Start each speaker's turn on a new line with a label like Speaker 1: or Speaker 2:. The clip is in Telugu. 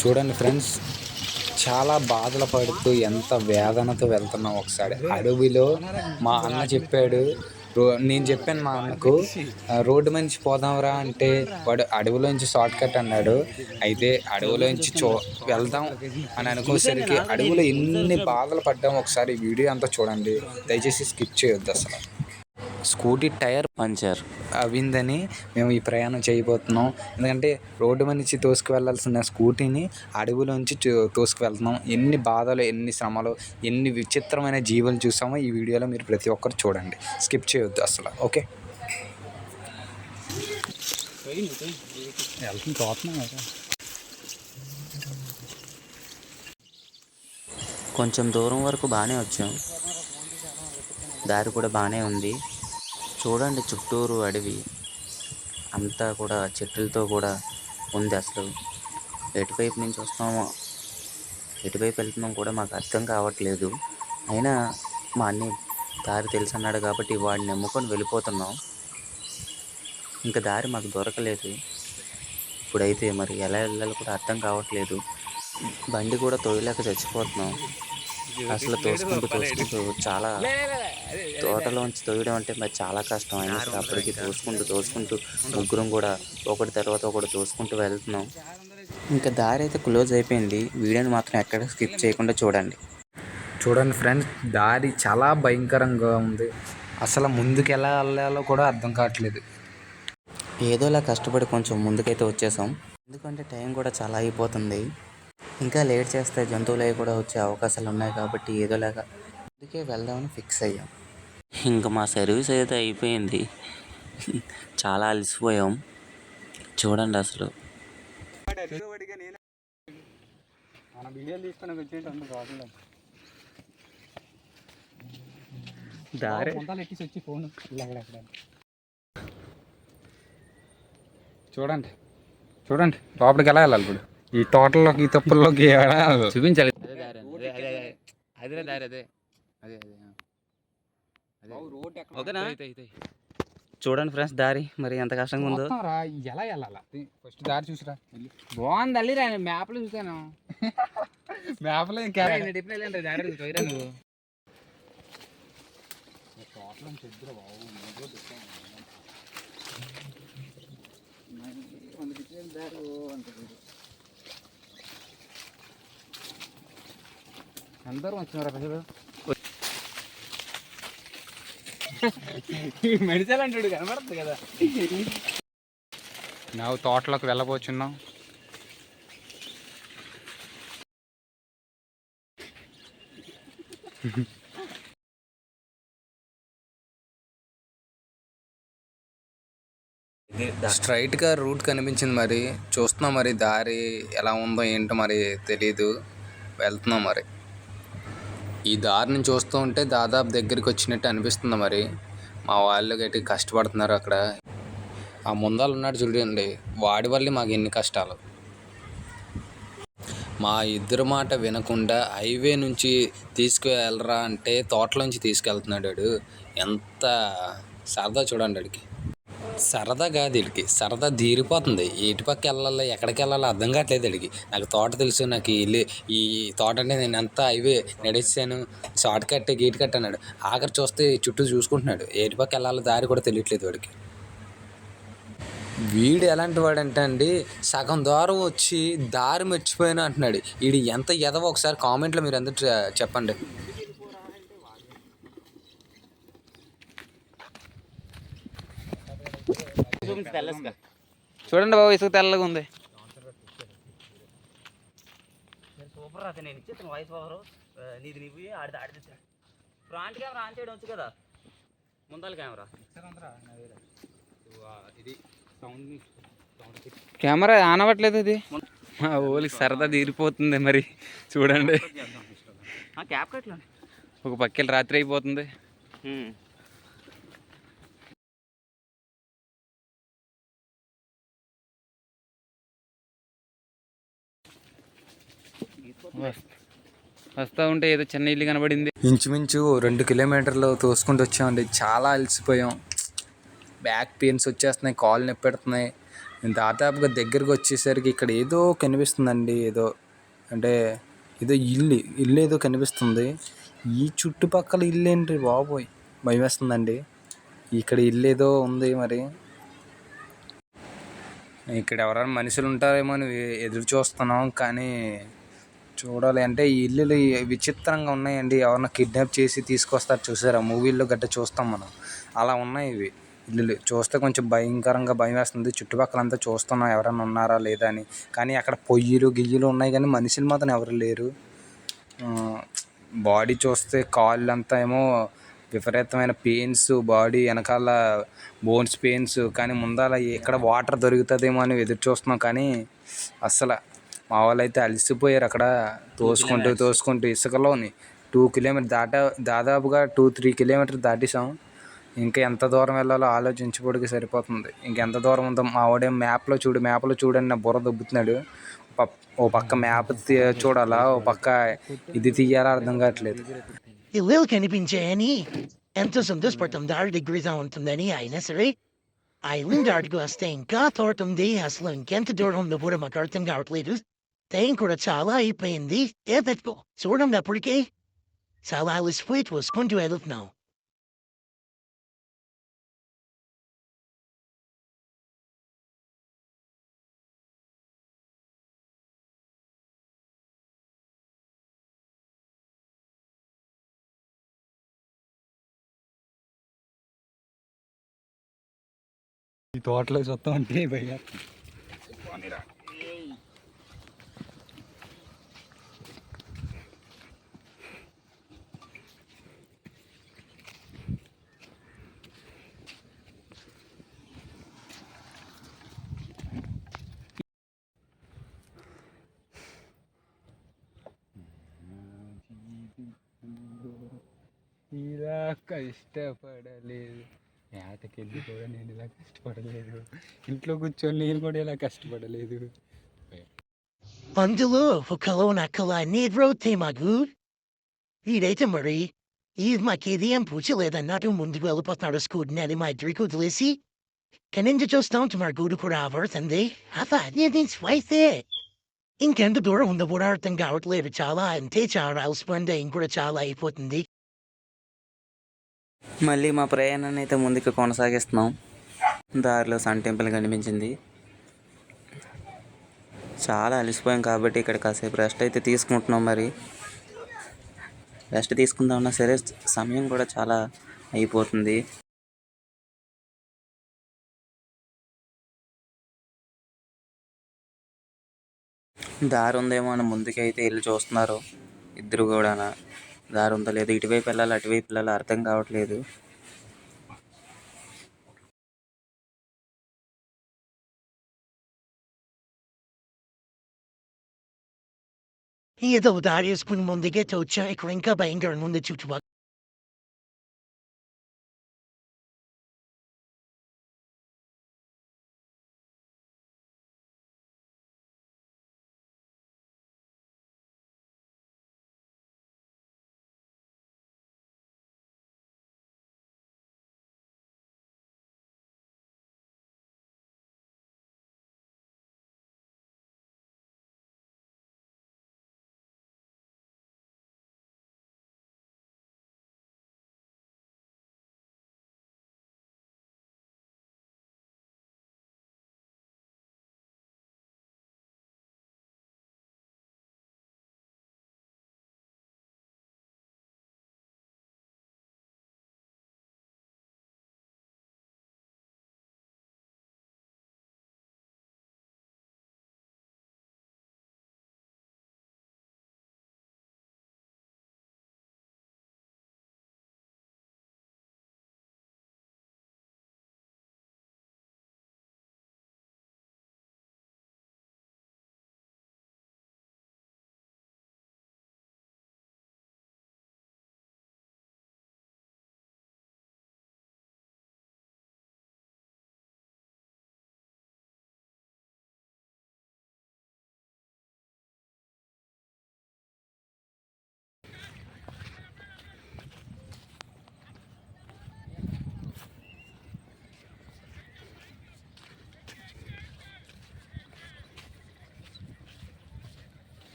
Speaker 1: చూడండి ఫ్రెండ్స్ చాలా బాధలు పడుతూ ఎంత వేదనతో వెళ్తున్నాం ఒకసారి. అడవిలో మా అన్న చెప్పాడు రో నేను చెప్పాను మా అన్నకు రోడ్డు మంచి పోదాంరా అంటే వాడు అడవిలోంచి షార్ట్ కట్ అన్నాడు. అయితే అడవిలోంచి చూ వెళ్దాం అని అనుకోసరికి అడవిలో ఎన్ని బాధలు పడ్డాం ఒకసారి వీడియో అంతా చూడండి. దయచేసి స్కిప్ చేయొద్దు అసలు. Scooty tyre
Speaker 2: puncture.
Speaker 1: అవిందని మేము ఈ ప్రయాణం చేయబోతున్నాం. ఎందుకంటే రోడ్డు మీద నుంచి తోసుకు వెళ్ళాల్సిన స్కూటీని అడవిలోంచి తోసుకు వెళ్తున్నాం ఎన్ని బాధలు ఎన్ని శ్రమలు ఎన్ని విచిత్రమైన జీవులు చూసామో ఈ వీడియోలో మీరు ప్రతి ఒక్కరు చూడండి. స్కిప్ చేయొద్దు అసలు. ఓకే?
Speaker 2: కొంచెం దూరం వరకు బాగానే వచ్చాం. దారి కూడా బాగానే ఉంది. చూడండి చుట్టూరు అడవి. అంతా కూడా చెట్లతో కూడా ఉంది అసలు. ఎటువైపు నుంచి వస్తామో ఎటువైపు వెళ్తున్నాం కూడా మాకు అర్థం కావట్లేదు. అయినా మా అన్ని దారి తెలుసు అన్నాడు కాబట్టి వాడిని నమ్ముకొని వెళ్ళిపోతున్నాం. ఇంకా దారి మాకు దొరకలేదు. ఇప్పుడైతే మరి ఎలా వెళ్ళాలో కూడా అర్థం కావట్లేదు. బండి కూడా తోయలేక చచ్చిపోతున్నాం. అసలు తోసుకుంటూ తోసుకుంటూ చాలా తోటలోంచి తోయడం అంటే మరి చాలా కష్టం. అయినా సరే అప్పటికి తోసుకుంటూ తోసుకుంటూ ముగ్గురం కూడా ఒకటి తర్వాత ఒకటి తోసుకుంటూ వెళ్తున్నాం. ఇంకా దారి అయితే క్లోజ్ అయిపోయింది. వీడియోని మాత్రం ఎక్కడ స్కిప్ చేయకుండా చూడండి.
Speaker 1: చూడండి ఫ్రెండ్స్ దారి చాలా భయంకరంగా ఉంది. అసలు ముందుకు ఎలా వెళ్ళాలో కూడా అర్థం కావట్లేదు.
Speaker 2: ఏదోలా కష్టపడి కొంచెం ముందుకైతే వచ్చేసాం. ఎందుకంటే టైం కూడా చాలా అయిపోతుంది. ఇంకా లేట్ చేస్తే జంతువులు అవి కూడా వచ్చే అవకాశాలు ఉన్నాయి కాబట్టి ఏదోలాగా అందుకే వెళ్దామని ఫిక్స్ అయ్యాం. ఇంకా మా సర్వీస్ అయితే అయిపోయింది. చాలా అలసిపోయాం. చూడండి అసలు. దారి.
Speaker 1: చూడండి. చూడండి. లోపలికి ఎలా వెళ్ళాలి ఇప్పుడు? ఈ తోటలోకి ఈ తప్పుల్లోకి?
Speaker 3: చూపించాలి. అదే దారి అదే ఓకేనా?
Speaker 2: చూడండి ఫ్రెండ్స్ దారి మరి ఎంత కష్టంగా ఉందో.
Speaker 1: ఎలా వెళ్ళాలా? ఫస్ట్ దారి చూసిరా.
Speaker 3: బాగుంది అల్లి రా మ్యాప్లో చూసాను
Speaker 1: ఇంకా
Speaker 3: నువ్వు
Speaker 1: అందరూ వచ్చినారా ప్రజలు
Speaker 3: మెడిసల్ అంటాడు కనబడుతుంది కదా.
Speaker 1: ನಾವು తోటలోకి వెళ్ళబోచున్నాం. స్ట్రైట్గా రూట్ కనిపించింది మరి. చూస్తున్నాం మరి దారి ఎలా ఉందో ఏంటో మరి తెలీదు. వెళ్తున్నాం మరి. ఈ దారిని చూస్తూ ఉంటే దాదాపు దగ్గరికి వచ్చినట్టు అనిపిస్తుంది మరి. మా వాళ్ళు గట్టి కష్టపడుతున్నారు అక్కడ. ఆ ముందాలు ఉన్నాడు చూడండి వాడి వల్లే మాకు ఎన్ని కష్టాలు. మా ఇద్దరు మాట వినకుండా హైవే నుంచి తీసుకువెళ్ళరా అంటే తోటలోంచి తీసుకెళ్తున్నాడు వాడు. ఎంత సరదా చూడండి అడిగి సరదా కాదు వీడికి సరదా తీరిపోతుంది. ఏటి పక్క వెళ్ళాలి ఎక్కడికి వెళ్ళాలో అర్థం కావట్లేదు వీడికి నాకు తోట తెలుసు నాకు ఇల్లు ఈ తోట అంటే నేను ఎంత హైవే నడిచాను షార్ట్ కట్ గేట్ కట్ అన్నాడు. ఆఖరి చూస్తే చుట్టూ చూసుకుంటున్నాడు. ఏటి పక్క వెళ్ళాలో దారి కూడా తెలియట్లేదు వాడికి. వీడు ఎలాంటి వాడంటే అండి సగం దూరం వచ్చి దారి మర్చిపోయాను అంటున్నాడు. వీడు ఎంత ఎదవ ఒకసారి కామెంట్లో మీరు అందరు చెప్పండి.
Speaker 3: చూడండి బాబు ఇసుక తెల్లగా ఉంది.
Speaker 2: సూపర్ అతను నేను ఇచ్చేస్తాను వాయిస్ ఓవర్ నీది నీవి ఆడితే ఆడితే ఫ్రంట్ కెమెరా ఆన్ చేయడం వచ్చు కదా? ముందల కెమెరా.
Speaker 3: కెమెరా ఆన్ అవ్వట్లేదు ఇది మా ఓలికి సరదా తీరిపోతుంది మరి చూడండి.
Speaker 2: క్యాప్ కట్లో
Speaker 3: ఒక పక్కెళ్ళి రాత్రి అయిపోతుంది. వస్తూ ఉంటే ఏదో చిన్న ఇల్లు కనబడింది.
Speaker 1: ఇంచుమించు రెండు కిలోమీటర్లు తోసుకుంటూ వచ్చామండి. చాలా అలసిపోయాం. బ్యాక్ పెయిన్స్ వచ్చేస్తున్నాయి కాళ్ళు నొప్పి పెడుతున్నాయి నేను దాదాపుగా దగ్గరకు వచ్చేసరికి ఇక్కడ ఏదో కనిపిస్తుందండి ఏదో అంటే ఏదో ఇల్లు ఇల్లు ఏదో కనిపిస్తుంది. ఈ చుట్టుపక్కల ఇల్లు ఏంటి బాబోయ్? భయం వేస్తుందండి. ఇక్కడ ఇల్లు ఏదో ఉంది మరి. ఇక్కడ ఎవరైనా మనుషులు ఉంటారేమో అని ఎదురు చూస్తున్నాం కానీ చూడాలి. అంటే ఈ ఇల్లులు విచిత్రంగా ఉన్నాయండి. ఎవరన్నా కిడ్నాప్ చేసి తీసుకొస్తారు చూసారా? మూవీల్లో గట్ట చూస్తాం మనం. అలా ఉన్నాయి ఇవి ఇల్లులు. చూస్తే కొంచెం భయంకరంగా భయం వేస్తుంది. చుట్టుపక్కలంతా చూస్తున్నాం ఎవరైనా ఉన్నారా లేదా అని. కానీ అక్కడ పొయ్యిలు గియ్యలు ఉన్నాయి కానీ మనుషులు మాత్రం ఎవరు లేరు. బాడీ చూస్తే కాళ్ళు అంతా ఏమో విపరీతమైన పెయిన్స్ బాడీ వెనకాల బోన్స్ పెయిన్స్. కానీ ముందాల ఎక్కడ వాటర్ దొరుకుతుందేమో అని ఎదురు చూస్తున్నాం. కానీ అస్సలు మా వాళ్ళు అయితే అలసిపోయారు అక్కడ. తోసుకుంటూ తోసుకుంటూ ఇసుకలోని టూ కిలోమీటర్ దాటా దాదాపుగా టూ త్రీ కిలోమీటర్ దాటేసాం ఇంకా ఎంత దూరం వెళ్ళాలో ఆలోచించుకోవడానికి సరిపోతుంది. ఇంకెంత దూరం ఉందో మా వాడే మ్యాప్లో చూడు మ్యాప్లో చూడని నా బుర్ర దొబ్బుతున్నాడు. ప- ఓ పక్క మ్యాప్ తీ- చూడాలా? ఓ పక్క ఇది తీయాలా? అర్థం కావట్లేదు.
Speaker 4: Ilil kanipinsani. Entos um dus partum dar de grizon tum dani ay nesari. Ay lindard gustain gathortum de haslun kentador um the buddha makartum gart leaders. Tain kura chala i pain di evetko. Sortum da purke. Sala was fleet was kundu elif now.
Speaker 3: ఈ తోటలో చూస్తాం అంటే భయ్య కష్టపడలేదు వేటకెళ్ళి కూడా నేను ఇలా కష్టపడలేదు ఇంట్లో కూర్చొని నేను కూడా ఇలా కష్టపడలేదు
Speaker 4: Undulu fukalona kala nidro te magud. Ideta Marie. Eve makediam puchile da natu mundu elipatnara skud nedi my drico dlisi. Kaninja just down to Margudu Kuravert and they have a needing swipe it. Inkenda dora hunda burar tangawat leda
Speaker 2: మళ్ళీ మా ప్రయాణాన్ని అయితే ముందుకు కొనసాగిస్తున్నాం. దారిలో సన్ టెంపుల్ కనిపించింది. చాలా అలసిపోయాం కాబట్టి ఇక్కడ కాసేపు రెస్ట్ అయితే తీసుకుంటున్నాం మరి. రెస్ట్ తీసుకుందామన్నా సరే సమయం కూడా చాలా అయిపోతుంది. దారి ఉందేమో అని ముందుకైతే వెళ్ళి చూస్తున్నారు. ఇద్దరు కూడా దారి ఉందలేదు ఇటువైపు వెళ్ళాలి అటువైపు వెళ్ళాలి అర్థం కావట్లేదు.
Speaker 4: ఏదో దారి వేసుకుని ముందుకే చూచా ఇక్కడ ఇంకా భయంకరంగా ఉంది చుట్టుపక్కల